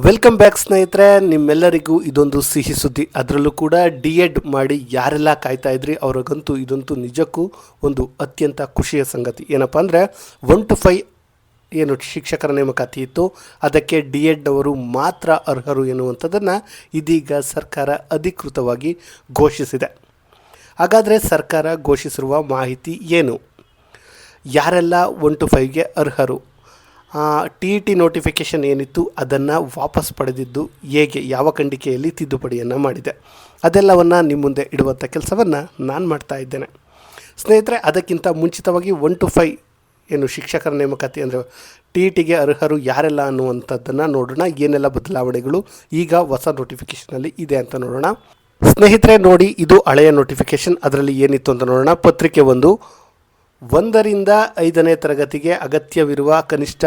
Welcome back ಸ್ನೇಹಿತರೆ. ನಿಮ್ಮೆಲ್ಲರಿಗೂ ಇದೊಂದು ಸಿಹಿ ಸುದ್ದಿ. ಅದರಲ್ಲೂ ಕೂಡ ಡಿ ಎಡ್ ಮಾಡಿ ಯಾರೆಲ್ಲ ಕಾಯ್ತಾ ಇದ್ರಿ, ಅವ್ರಿಗಂತೂ ಇದಂತೂ ನಿಜಕ್ಕೂ ಒಂದು ಅತ್ಯಂತ ಖುಷಿಯ ಸಂಗತಿ. ಏನಪ್ಪ ಅಂದರೆ ಒನ್ ಟು ಫೈ ಏನು ಶಿಕ್ಷಕರ ನೇಮಕಾತಿ ಇತ್ತು. ಅದಕ್ಕೆ ಡಿ ಎಡ್ನವರು ಮಾತ್ರ ಅರ್ಹರು ಎನ್ನುವಂಥದ್ದನ್ನು ಇದೀಗ ಸರ್ಕಾರ ಅಧಿಕೃತವಾಗಿ ಘೋಷಿಸಿದೆ. ಹಾಗಾದರೆ ಸರ್ಕಾರ ಘೋಷಿಸಿರುವ ಮಾಹಿತಿ ಏನು? ಯಾರೆಲ್ಲ ಒನ್ ಟು ಫೈವ್ಗೆ ಅರ್ಹರು? ಟಿ ಇ ಟಿ ನೋಟಿಫಿಕೇಷನ್ ಏನಿತ್ತು ಅದನ್ನು ವಾಪಸ್ ಪಡೆದಿದ್ದು ಹೇಗೆ, ಯಾವ ಖಂಡಿಕೆಯಲ್ಲಿ ತಿದ್ದುಪಡಿಯನ್ನು ಮಾಡಿದೆ. ಅದೆಲ್ಲವನ್ನು ನಿಮ್ಮ ಮುಂದೆ ಇಡುವಂಥ ಕೆಲಸವನ್ನು ನಾನು ಮಾಡ್ತಾ ಇದ್ದೇನೆ. ಸ್ನೇಹಿತರೆ, ಅದಕ್ಕಿಂತ ಮುಂಚಿತವಾಗಿ ಒನ್ ಟು ಫೈ ಏನು ಶಿಕ್ಷಕರ ನೇಮಕಾತಿ ಅಂದರೆ ಟಿ ಇ ಟಿಗೆ ಅರ್ಹರು ಯಾರೆಲ್ಲ ಅನ್ನುವಂಥದ್ದನ್ನು ನೋಡೋಣ. ಏನೆಲ್ಲ ಬದಲಾವಣೆಗಳು ಈಗ ಹೊಸ ನೋಟಿಫಿಕೇಷನಲ್ಲಿ ಇದೆ ಅಂತ ನೋಡೋಣ. ಸ್ನೇಹಿತರೆ, ನೋಡಿ, ಇದು ಹಳೆಯ ನೋಟಿಫಿಕೇಷನ್ ಅದರಲ್ಲಿ ಏನಿತ್ತು ಅಂತ ನೋಡೋಣ. ಪತ್ರಿಕೆ ಒಂದು ಒಂದರಿಂದ ಐದನೇ ತರಗತಿಗೆ ಅಗತ್ಯವಿರುವ ಕನಿಷ್ಠ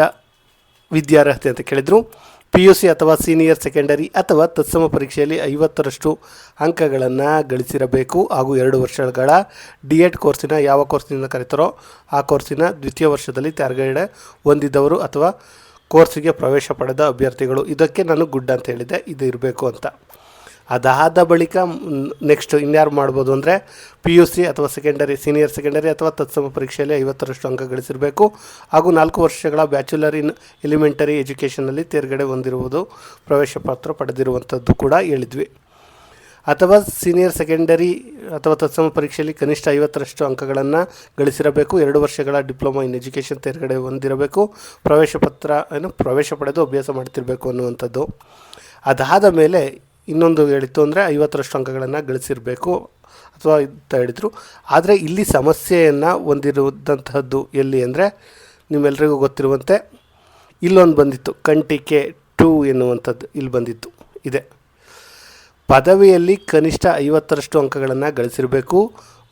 ವಿದ್ಯಾರ್ಹತೆ ಅಂತ ಕೇಳಿದರು. ಪಿ ಯು ಸಿ ಅಥವಾ ಸೀನಿಯರ್ ಸೆಕೆಂಡರಿ ಅಥವಾ ತತ್ಸಮ ಪರೀಕ್ಷೆಯಲ್ಲಿ ಐವತ್ತರಷ್ಟು ಅಂಕಗಳನ್ನು ಗಳಿಸಿರಬೇಕು. ಹಾಗೂ ಎರಡು ವರ್ಷಗಳ ಡಿ ಎಡ್ ಕೋರ್ಸಿನ ಯಾವ ಕೋರ್ಸಿನಿಂದ ಕರೀತಾರೋ ಆ ಕೋರ್ಸಿನ ದ್ವಿತೀಯ ವರ್ಷದಲ್ಲಿ ತೇರ್ಗಡೆ ಹೊಂದಿದ್ದವರು ಅಥವಾ ಕೋರ್ಸಿಗೆ ಪ್ರವೇಶ ಪಡೆದ ಅಭ್ಯರ್ಥಿಗಳು. ಇದಕ್ಕೆ ನಾನು ಗುಡ್ ಅಂತ ಹೇಳಿದೆ. ಇದು ಇರಬೇಕು ಅಂತ. ಅದಾದ ಬಳಿಕ ನೆಕ್ಸ್ಟ್ ಇನ್ಯಾರು ಮಾಡ್ಬೋದು ಅಂದರೆ ಪಿ ಯು ಸಿ ಅಥವಾ ಸೆಕೆಂಡರಿ ಸೀನಿಯರ್ ಸೆಕೆಂಡರಿ ಅಥವಾ ತತ್ಸಮ ಪರೀಕ್ಷೆಯಲ್ಲಿ ಐವತ್ತರಷ್ಟು ಅಂಕ ಗಳಿಸಿರಬೇಕು. ಹಾಗೂ ನಾಲ್ಕು ವರ್ಷಗಳ ಬ್ಯಾಚುಲರ್ ಇನ್ ಎಲಿಮೆಂಟರಿ ಎಜುಕೇಷನಲ್ಲಿ ತೇರ್ಗಡೆ ಹೊಂದಿರುವುದು ಪ್ರವೇಶ ಪತ್ರ ಪಡೆದಿರುವಂಥದ್ದು ಕೂಡ ಹೇಳಿದ್ವಿ. ಅಥವಾ ಸೀನಿಯರ್ ಸೆಕೆಂಡರಿ ಅಥವಾ ತತ್ಸಮ ಪರೀಕ್ಷೆಯಲ್ಲಿ ಕನಿಷ್ಠ ಐವತ್ತರಷ್ಟು ಅಂಕಗಳನ್ನು ಗಳಿಸಿರಬೇಕು. ಎರಡು ವರ್ಷಗಳ ಡಿಪ್ಲೊಮಾ ಇನ್ ಎಜುಕೇಷನ್ ತೇರ್ಗಡೆ ಹೊಂದಿರಬೇಕು. ಪ್ರವೇಶ ಪತ್ರ ಏನು ಪ್ರವೇಶ ಪಡೆದು ಅಭ್ಯಾಸ ಮಾಡ್ತಿರಬೇಕು ಅನ್ನುವಂಥದ್ದು. ಅದಾದ ಮೇಲೆ ಇನ್ನೊಂದು ಹೇಳಿತ್ತು ಅಂದರೆ ಐವತ್ತರಷ್ಟು ಅಂಕಗಳನ್ನು ಗಳಿಸಿರಬೇಕು ಅಥವಾ ಅಂತ ಹೇಳಿದರು. ಆದರೆ ಇಲ್ಲಿ ಸಮಸ್ಯೆಯನ್ನು ಹೊಂದಿರುವಂತಹದ್ದು ಎಲ್ಲಿ ಅಂದರೆ ನಿಮ್ಮೆಲ್ಲರಿಗೂ ಗೊತ್ತಿರುವಂತೆ ಇಲ್ಲೊಂದು ಬಂದಿತ್ತು, ಕಂಟಿಕೆ ಟೂ ಎನ್ನುವಂಥದ್ದು ಇಲ್ಲಿ ಬಂದಿತ್ತು, ಇದೆ. ಪದವಿಯಲ್ಲಿ ಕನಿಷ್ಠ ಐವತ್ತರಷ್ಟು ಅಂಕಗಳನ್ನು ಗಳಿಸಿರಬೇಕು.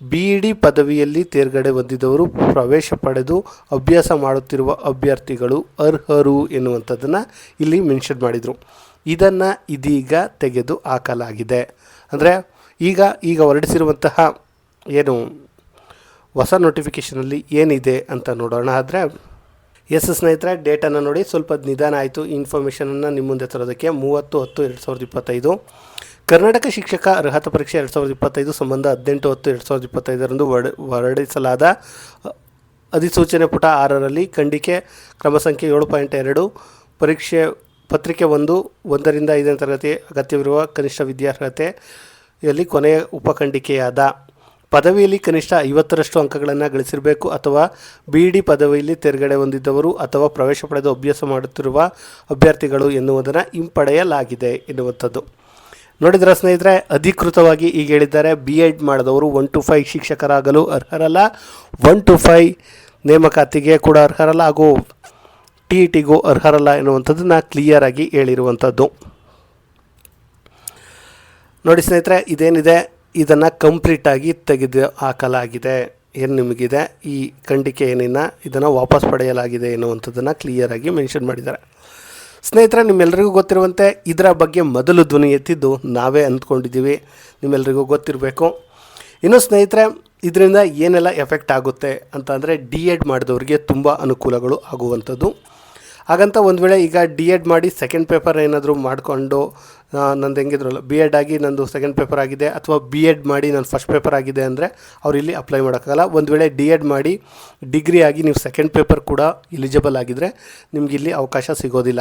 ಬಿ ಡಿ ಪದವಿಯಲ್ಲಿ ತೇರ್ಗಡೆ ಹೊಂದಿದವರು ಪ್ರವೇಶ ಪಡೆದು ಅಭ್ಯಾಸ ಮಾಡುತ್ತಿರುವ ಅಭ್ಯರ್ಥಿಗಳು ಅರ್ಹರು ಎನ್ನುವಂಥದ್ದನ್ನು ಇಲ್ಲಿ ಮೆನ್ಷನ್ ಮಾಡಿದರು. ಇದನ್ನು ಇದೀಗ ತೆಗೆದು ಹಾಕಲಾಗಿದೆ. ಅಂದರೆ ಈಗ ಈಗ ಹೊರಡಿಸಿರುವಂತಹ ಏನು ಹೊಸ ನೋಟಿಫಿಕೇಷನಲ್ಲಿ ಏನಿದೆ ಅಂತ ನೋಡೋಣ. ಆದರೆ ಎಸ್ ಸ್ನೇಹಿತರೆ, ಡೇಟನ್ನು ನೋಡಿ ಸ್ವಲ್ಪ ನಿಧಾನ ಆಯಿತು. ಇನ್ಫಾರ್ಮೇಷನನ್ನು ನಿಮ್ಮ ಮುಂದೆ ತರೋದಕ್ಕೆ ಮೂವತ್ತು ಹತ್ತು ಎರಡು ಸಾವಿರದ ಇಪ್ಪತ್ತೈದು. ಕರ್ನಾಟಕ ಶಿಕ್ಷಕ ಅರ್ಹತಾ ಪರೀಕ್ಷೆ ಎರಡು ಸಾವಿರದ ಇಪ್ಪತ್ತೈದು ಸಂಬಂಧ ಹದಿನೆಂಟು ಹತ್ತು ಎರಡು ಸಾವಿರದ ಇಪ್ಪತ್ತೈದರಂದು ಹೊರ, ಹೊರಡಿಸಲಾದ ಅಧಿಸೂಚನೆ ಪುಟ ಆರರಲ್ಲಿ ಖಂಡಿಕೆ ಕ್ರಮ ಸಂಖ್ಯೆ ಏಳು ಪಾಯಿಂಟ್ ಎರಡು ಪರೀಕ್ಷೆ ಪತ್ರಿಕೆ ಒಂದು, ಒಂದರಿಂದ ಐದನೇ ತರಗತಿ ಅಗತ್ಯವಿರುವ ಕನಿಷ್ಠ ವಿದ್ಯಾರ್ಹತೆಯಲ್ಲಿ ಕೊನೆಯ ಉಪಖಂಡಿಕೆಯಾದ. ಪದವಿಯಲ್ಲಿ ಕನಿಷ್ಠ ಐವತ್ತರಷ್ಟು ಅಂಕಗಳನ್ನು ಗಳಿಸಿರಬೇಕು ಅಥವಾ ಬಿ ಡಿ ಪದವಿಯಲ್ಲಿ ತೇರ್ಗಡೆ ಹೊಂದಿದ್ದವರು ಅಥವಾ ಪ್ರವೇಶ ಪಡೆದು ಅಭ್ಯಾಸ ಮಾಡುತ್ತಿರುವ ಅಭ್ಯರ್ಥಿಗಳು ಎನ್ನುವುದನ್ನು ಹಿಂಪಡೆಯಲಾಗಿದೆ ಎನ್ನುವಂಥದ್ದು. ನೋಡಿದ್ರ ಸ್ನೇಹಿತರೆ, ಅಧಿಕೃತವಾಗಿ ಈಗ ಹೇಳಿದ್ದಾರೆ ಬಿ ಎಡ್ ಮಾಡಿದವರು ಒನ್ ಟು ಫೈವ್ ಶಿಕ್ಷಕರಾಗಲು ಅರ್ಹರಲ್ಲ. ಒನ್ ಟು ಫೈ ನೇಮಕಾತಿಗೆ ಕೂಡ ಅರ್ಹರಲ್ಲ. ಹಾಗೂ ಟಿ ಇ ಟಿಗೂ ಅರ್ಹರಲ್ಲ ಎನ್ನುವಂಥದ್ದನ್ನು ಕ್ಲಿಯರಾಗಿ ಹೇಳಿರುವಂಥದ್ದು. ನೋಡಿ ಸ್ನೇಹಿತರೆ, ಇದೇನಿದೆ? ಇದನ್ನು ಕಂಪ್ಲೀಟಾಗಿ ತೆಗೆದು ಹಾಕಲಾಗಿದೆ. ಏನು ನಿಮಗಿದೆ? ಈ ಖಂಡಿಕೆ ಏನಿನ್ನ? ಇದನ್ನು ವಾಪಸ್ ಪಡೆಯಲಾಗಿದೆ ಎನ್ನುವಂಥದ್ದನ್ನು ಕ್ಲಿಯರಾಗಿ ಮೆನ್ಷನ್ ಮಾಡಿದ್ದಾರೆ. ಸ್ನೇಹಿತರೆ ನಿಮ್ಮೆಲ್ಲರಿಗೂ ಗೊತ್ತಿರುವಂತೆ, ಇದರ ಬಗ್ಗೆ ಮೊದಲು ಧ್ವನಿ ಎತ್ತಿದ್ದು ನಾವೇ ಅಂದ್ಕೊಂಡಿದ್ದೀವಿ. ನಿಮ್ಮೆಲ್ಲರಿಗೂ ಗೊತ್ತಿರಬೇಕು. ಇನ್ನು ಸ್ನೇಹಿತರೆ ಇದರಿಂದ ಏನೆಲ್ಲ ಎಫೆಕ್ಟ್ ಆಗುತ್ತೆ ಅಂತ ಅಂದರೆ ಡಿ ಎಡ್ ಮಾಡಿದವ್ರಿಗೆ ತುಂಬ ಅನುಕೂಲಗಳು ಆಗುವಂಥದ್ದು. ಹಾಗಂತ ಒಂದು ವೇಳೆ ಈಗ ಡಿ ಎಡ್ ಮಾಡಿ ಸೆಕೆಂಡ್ ಪೇಪರ್ ಏನಾದರೂ ಮಾಡಿಕೊಂಡು ನಂದು ಹೆಂಗಿದ್ರಲ್ಲ ಬಿ ಎಡ್ ಆಗಿ ನಂದು ಸೆಕೆಂಡ್ ಪೇಪರ್ ಆಗಿದೆ ಅಥವಾ ಬಿ ಎಡ್ ಮಾಡಿ ನಾನು ಫಸ್ಟ್ ಪೇಪರ್ ಆಗಿದೆ ಅಂದರೆ ಅವ್ರು ಇಲ್ಲಿ ಅಪ್ಲೈ ಮಾಡೋಕ್ಕಾಗಲ್ಲ. ಒಂದು ವೇಳೆ ಡಿ ಎಡ್ ಮಾಡಿ ಡಿಗ್ರಿ ಆಗಿ ನೀವು ಸೆಕೆಂಡ್ ಪೇಪರ್ ಕೂಡ ಎಲಿಜಿಬಲ್ ಆಗಿದ್ದರೆ ನಿಮ್ಗೆ ಇಲ್ಲಿ ಅವಕಾಶ ಸಿಗೋದಿಲ್ಲ.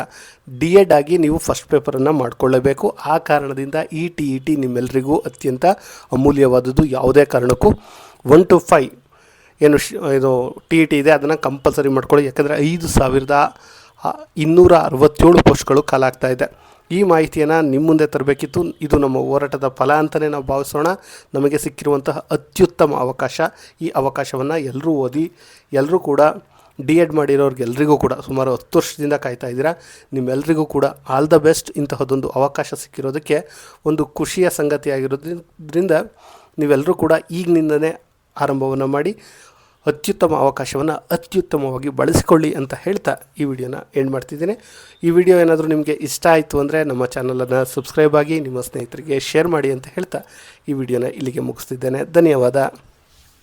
ಡಿ ಎಡ್ ಆಗಿ ನೀವು ಫಸ್ಟ್ ಪೇಪರನ್ನು ಮಾಡಿಕೊಳ್ಳಬೇಕು. ಆ ಕಾರಣದಿಂದ ಈ ಟಿ ಇ ಟಿ ನಿಮ್ಮೆಲ್ಲರಿಗೂ ಅತ್ಯಂತ ಅಮೂಲ್ಯವಾದದ್ದು ಯಾವುದೇ ಕಾರಣಕ್ಕೂ ಒನ್ ಟು ಫೈವ್ ಏನು ಇದು ಟಿ ಇ ಟಿ ಇದೆ, ಅದನ್ನು ಕಂಪಲ್ಸರಿ ಮಾಡ್ಕೊಳ್ಳಿ. ಯಾಕಂದರೆ ಐದು ಸಾವಿರದ ಇನ್ನೂರ ಅರವತ್ತೇಳು ಪೋಸ್ಟ್ಗಳು ಕಾಲಾಗ್ತಾ ಇದೆ. ಈ ಮಾಹಿತಿಯನ್ನು ನಿಮ್ಮ ಮುಂದೆ ತರಬೇಕಿತ್ತು. ಇದು ನಮ್ಮ ಹೋರಾಟದ ಫಲ ಅಂತಲೇ ನಾವು ಭಾವಿಸೋಣ. ನಮಗೆ ಸಿಕ್ಕಿರುವಂತಹ ಅತ್ಯುತ್ತಮ ಅವಕಾಶ. ಈ ಅವಕಾಶವನ್ನು ಎಲ್ಲರೂ ಓದಿ ಎಲ್ಲರೂ ಕೂಡ ಡಿ ಎಡ್ ಮಾಡಿರೋರಿಗೆಲ್ಲರಿಗೂ ಕೂಡ ಸುಮಾರು ಹತ್ತು ವರ್ಷದಿಂದ ಕಾಯ್ತಾ ಇದ್ದೀರಾ. ನಿಮ್ಮೆಲ್ಲರಿಗೂ ಕೂಡ ಆಲ್ ದ ಬೆಸ್ಟ್ ಇಂತಹದ್ದೊಂದು ಅವಕಾಶ ಸಿಕ್ಕಿರೋದಕ್ಕೆ ಒಂದು ಖುಷಿಯ ಸಂಗತಿಯಾಗಿರೋದ್ರಿಂದ ನೀವೆಲ್ಲರೂ ಕೂಡ ಈಗಿನಿಂದನೇ ಆರಂಭವನ್ನು ಮಾಡಿ ಅತ್ಯುತ್ತಮ ಅವಕಾಶವನ್ನು ಅತ್ಯುತ್ತಮವಾಗಿ ಬಳಸಿಕೊಳ್ಳಿ ಅಂತ ಹೇಳ್ತಾ ಈ ವಿಡಿಯೋನ ಎಂಡ್ ಮಾಡ್ತಿದ್ದೀನಿ. ಈ ವಿಡಿಯೋ ಏನಾದರೂ ನಿಮಗೆ ಇಷ್ಟ ಆಯಿತು ಅಂದರೆ ನಮ್ಮ ಚಾನಲನ್ನು ಸಬ್ಸ್ಕ್ರೈಬ್ ಆಗಿ, ನಿಮ್ಮ ಸ್ನೇಹಿತರಿಗೆ ಶೇರ್ ಮಾಡಿ ಅಂತ ಹೇಳ್ತಾ ಈ ವಿಡಿಯೋನ ಇಲ್ಲಿಗೆ ಮುಗಿಸ್ತಿದ್ದೇನೆ. ಧನ್ಯವಾದ.